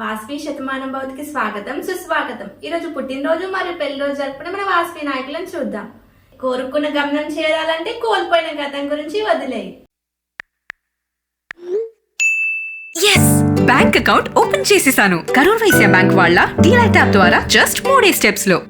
వాస్వి శతమానం భవతికి స్వాగతం సుస్వాగతం. ఈ రోజు పుట్టినరోజు మరియు పెళ్ళిరోజు జరుపుకునే మన వాస్వి నాయకులను చూద్దాం. కోరుకున్న గమనం చేరాలంటే కోల్పోయిన గతం గురించి వదిలేయి. ఎస్ బ్యాంక్ అకౌంట్ ఓపెన్ చేసేసాను. కరూర్ వైశ్య బ్యాంక్ వాళ్ళ డీలైట్ యాప్ ద్వారా జస్ట్ మూడే స్టెప్స్లో.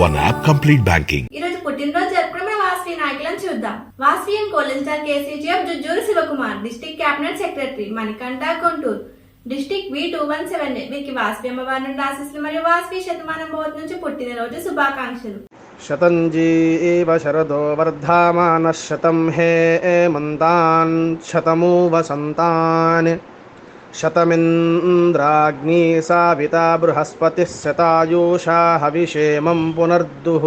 One app complete banking ఈ రోజు పుట్టినరోజు జరుపుకున్న వాస్వి నాయకులను చూద్దాం. వాస్విఎం college star KCGF Jujjuru Sivakumar district cabinet secretary Manikanta Konturu. District V two one seven వీరికి వాస్వి అమ్మవారి నుండి ఆశిస్తులు మరియు వాస్వి శతమానం బోధ్ నుంచి పుట్టినరోజు శుభాకాంక్షలు. శతంజీ శరదో వర్ధమాన శతం హే మంతాన్ శతమూ వసంతాన్ शतमिन्द्राग्नी साविता बृहस्पतिः शतायुषा हविषेमं पुनर्दुः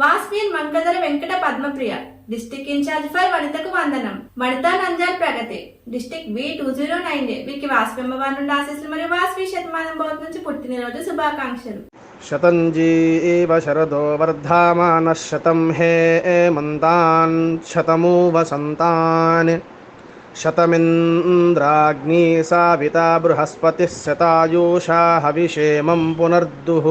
Vasvi and మంకదర Venkata Padmapriya district in charge for వనితకు వందనం వనితా నంజాల్ ప్రగతి district B two zero nine వీరికి వాస్వి అమ్మవారి నుండి ఆశీస్సులు మరియు వాస్వి శతమానం బోధ నుంచి పుట్టినరోజు శుభాకాంక్షలు शतञ्जी एव शरदो वर्धामानः शतं हे एमन्तान् शतमु वसन्तान् शतमिन्द्राग्नी साविता बृहस्पतिः शतायुषा हविषेमं पुनर्दुः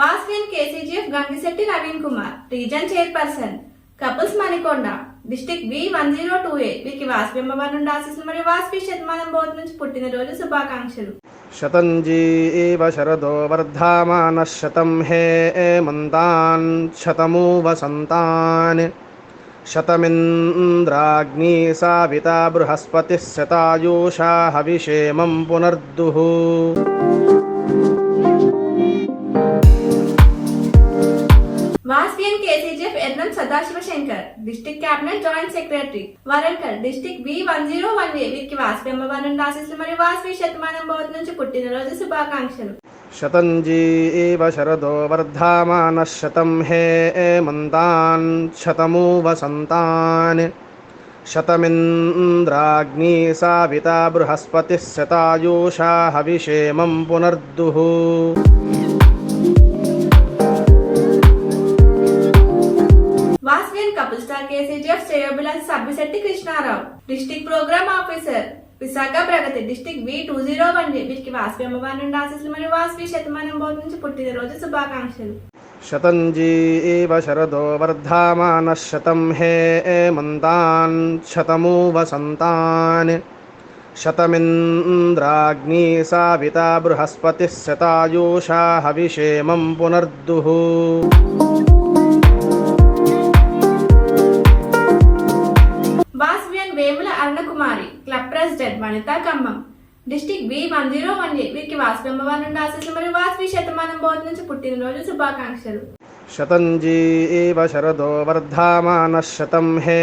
Vasavi and KCGF Gangishetti Naveen Kumar region chairperson couples Manikonda district V one zero two eight వీరికి వాస్పి అమ్మవారి నుండి ఆశిస్తున్న మరియు వాస్పి శతమానం బోధ నుంచి పుట్టినరోజు శుభాకాంక్షలు. శతంజీ శరదో వర్ధమాన శతం హే మంతాన్ శతమూ వసంతాన్ శతమింద్రాగ్ని సావిత బృహస్పతి శతాయూషా హవిషేమం పునర్దుః. லாஸ்பியன் KCGF NM Sadasivasankar district cabinet joint secretary Warangal district B one zero one A వీరికి వాస్వి అమ్మవారిని ఆశీస్సులు మరియు వాస్వి శతమానం భవతి నుంచి పుట్టినరోజు శుభాకాంక్షలు శతంజీ శరదో వర్ధమాన శతం హే మంతాన్ శతమూ వసంతాన్ శతమింద్రాగ్ని సావిత బృహస్పతి శతాయూషా హవిషేమం పునర్దుః స్టేబులెన్స్ Sabbisetti Krishnarao. District programme officer Visakha Pragathi. District V two zero one వీరికి వాస్వి అమ్మవారి నుండి ఆశీస్సులు మరియు వాస్వి శతమానం బోర్డు నుంచి పుట్టినరోజు శుభాకాంక్షలు. శతంజీ శరదో వర్ధమాన శతం హే మంతాన్ శతమూ వసంతాన్ శతమింద్రాగ్ని సావిత బృహస్పతి శతాయూషా హవిషేమం పునర్దుః. Arunakumari club president Vanitha Khammam. District B one zero one A వీరికి వాసు అమ్మవారి నుండి ఆశీస్సులు మరియు వాసు శతమానం బోధ నుంచి పుట్టినరోజు శుభాకాంక్షలు. శతంజీ శరదో వర్ధమాన శతం హే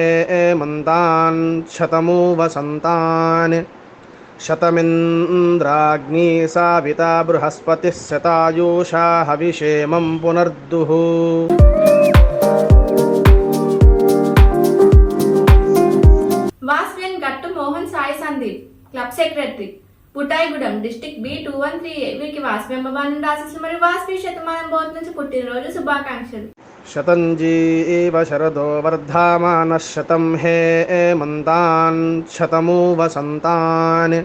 మంతాన్ శతమూ వసంతాన్ శతమింద్రాగ్ని సావిత బృహస్పతి శతాయూషా హవిషేమం పునర్దుః. Secretary Puttaigudem district B two one three వీరికి వాస్మేమవాణం రాసేసిన మరియు వాస్మి శతమానం బోధ నుంచి పుట్టినరోజు శుభాకాంక్షలు శతంజీ ఏవ శరదో వర్ధమాన శతం హే మంతాన్ శతమూ వసంతాన్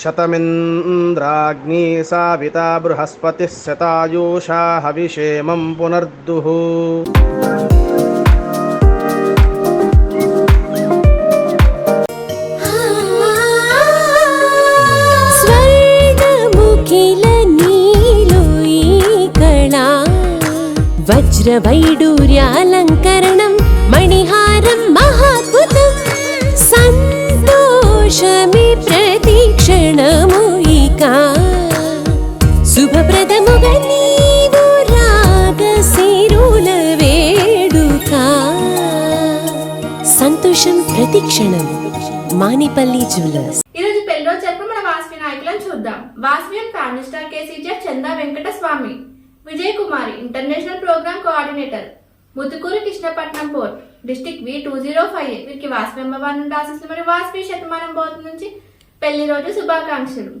శతమింద్రాగ్ని సావిత బృహస్పతి శతాయూషా హవిషేమం పునర్దుః వజ్రవైడూర్యాలంకరణం మణిహారం మహాద్భుతం సంతోషమి ప్రతిక్షణము ఇక. శుభప్రదముగా నీవు రాగశిరుల సంతోషం ప్రతిక్షణం మానిపల్లి జ్యువెలర్స్. ఈరోజు పెళ్ళో చెప్పు మన వాస్వి నాయకులను చూద్దాం. వాస్వి ప్రాణిష్ట కేసీజే Chanda Venkata Swamy Vijay Kumari international programme coordinator. Muthukur Krishnapatnam port district V two zero five వీరికి వాసవి అమ్మవారి నుండి ఆశిస్తున్న మరియు వాసవి శతమానం బోత్ నుంచి పెళ్ళి రోజు శుభాకాంక్షలు.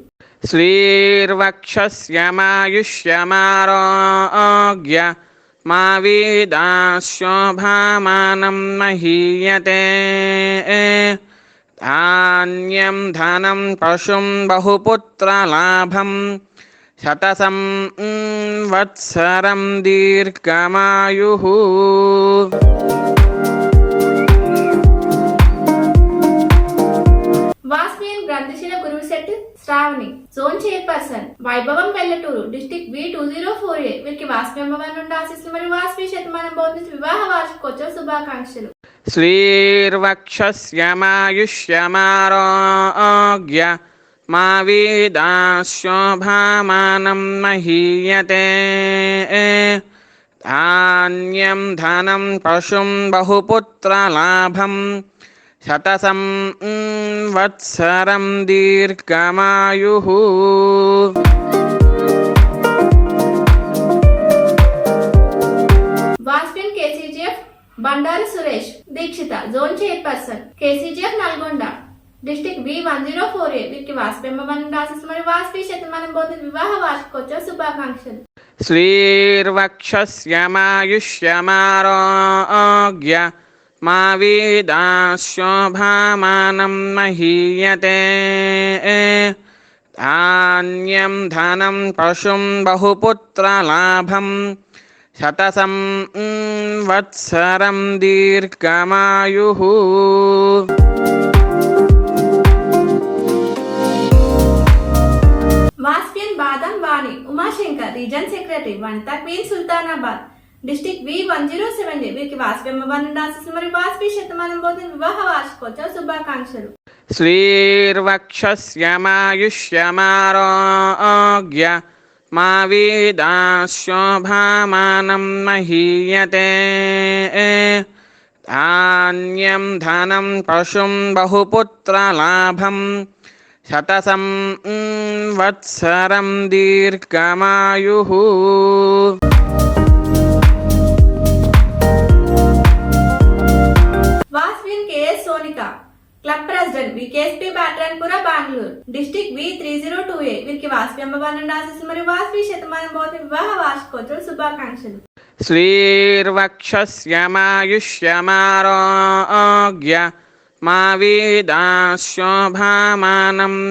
శ్రీర్వక్షమాయుష్యమారోగ్య మా వీదాశోభామానం మహీయతే. ధాన్యం ధనం పశుం బహుపుత్రలాభం శతసం వత్సరం దీర్ఘమాయు. వాస్మియన్ గ్రంథశీల శ్రావణి జోన్ చైర్పర్సన్ వైభవం Vellaturu district B two zero four A వీరికి వాస్మి అమ్మవారి నుండి మరియు వాస్మి శతమానం బోధించి వివాహ వార్షికోత్సవ శుభాకాంక్షలు. శ్రీర్వక్షమాయుష్యమారోగ్య మా వీదాశోభామానం మహీయతే ధాన్యం ధనం పశుం బహుపుత్రలాభం శతసం వత్సరం దీర్ఘమాయు Bandaru Suresh Dikshita zone chairperson KCGF Nalgonda. District B one zero four A వీరికి వాసుపెంబమని రాసేసి మరి వాసుపీ శతమానం బోధన వివాహ వార్షికోత్సవ శుభాకాంక్షలు శ్రీర్వక్షస్యమాయుష్యమారోగ్య మా వీదాశోభామానం మహీయతే ధాన్యం ధనం పశుం బహుపుత్రలాభం శతసం వత్సరం దీర్ఘమాయు వాస్పియన్ Badam Vani Umashankar region secretary Vanitha queen Sultanabad. District V one zero seven వీరికి వాస్పి అమ్మవారిని ఆశిస్తున్న వాస్పి శతమానం పోతే వివాహ వార్షికోత్సవ శుభాకాంక్షలు. శ్రీర్వక్షమాయుష్యమారోగ్య మా వీదాశోభామానం మహీయతే. ధాన్యం ధనం పశుం బహుపుత్రలాభం శతసం వత్సరం దీర్ఘమాయు. Club president VKSP Bengaluru. V three zero two A వీరికి వాస్వి ఆశీస్సు మరియు వాస్వి శతమానం వివాహ వార్షికోత్సవ శుభాకాంక్షలు. శ్రీర్వక్షమాయుష్యమారోగ్య मा वेदा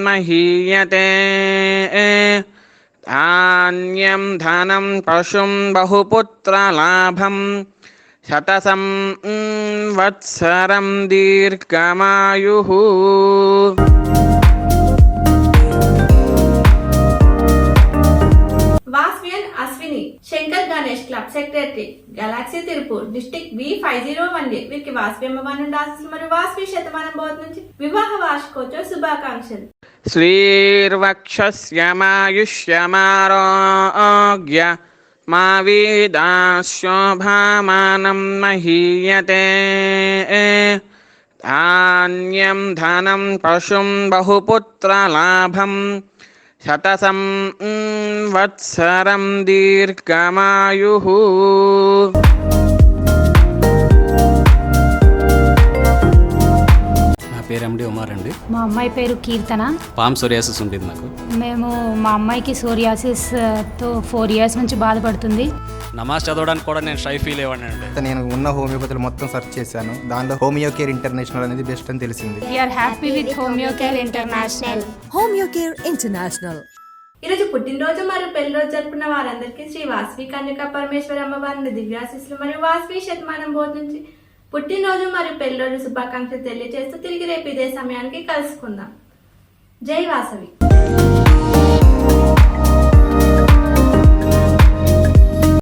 महीयते। धान्यं धनं पशुं बहुपुत्रलाभं। शतसं वत्सरं दीर्घमायुः। वास्वियन company Shankar Ganesh club secretary galaxy తిరుపు district B five zero one వీరికి వాసవి అమ్మవారి మరియు వాసవి శతమానం బోధ నుంచి వివాహ వార్షికోత్సవ శుభాకాంక్షలు. శ్రీర్వక్షమాయుష్యమారోగ్య మా వీదాశోభామానం మహీయతే. ధాన్యం ధనం పశుం బహుపుత్రలాభం శతసం వత్సరం దీర్ఘమాయు నా పేరు ఎండి ఉమార్ అండి. మా అమ్మాయి పేరు కీర్తన. పామ్ సోరియాసిస్ ఉంటుంది నాకు మేము మా అమ్మాయికి సోరియాసిస్తో ఫోర్ ఇయర్స్ నుంచి బాధపడుతుంది. నమాజ్ చదవడానికి కూడా నేను షై ఫీల్ అయ్యాను నేను ఉన్న హోమియోపతిలో మొత్తం సెర్చ్ చేశాను. దానిలో హోమియో కేర్ ఇంటర్నేషనల్ అనేది బెస్ట్ అని తెలిసింది. We are happy with homeo care international. Homeo care international. ఈరోజు పుట్టినరోజు మరియు పెళ్ళి రోజు జరుపుకున్న వారందరికీ శ్రీ వాస్వి కన్యక పరమేశ్వరి అమ్మవారిని దివ్యాశిస్సులు మరియు వాస్వి శతమానం బోధ నుంచి పుట్టినరోజు మరియు పెళ్ళి రోజు శుభాకాంక్షలు తెలియజేస్తూ తిరిగి రేపు ఇదే సమయానికి కలుసుకుందాం. జై వాసవి.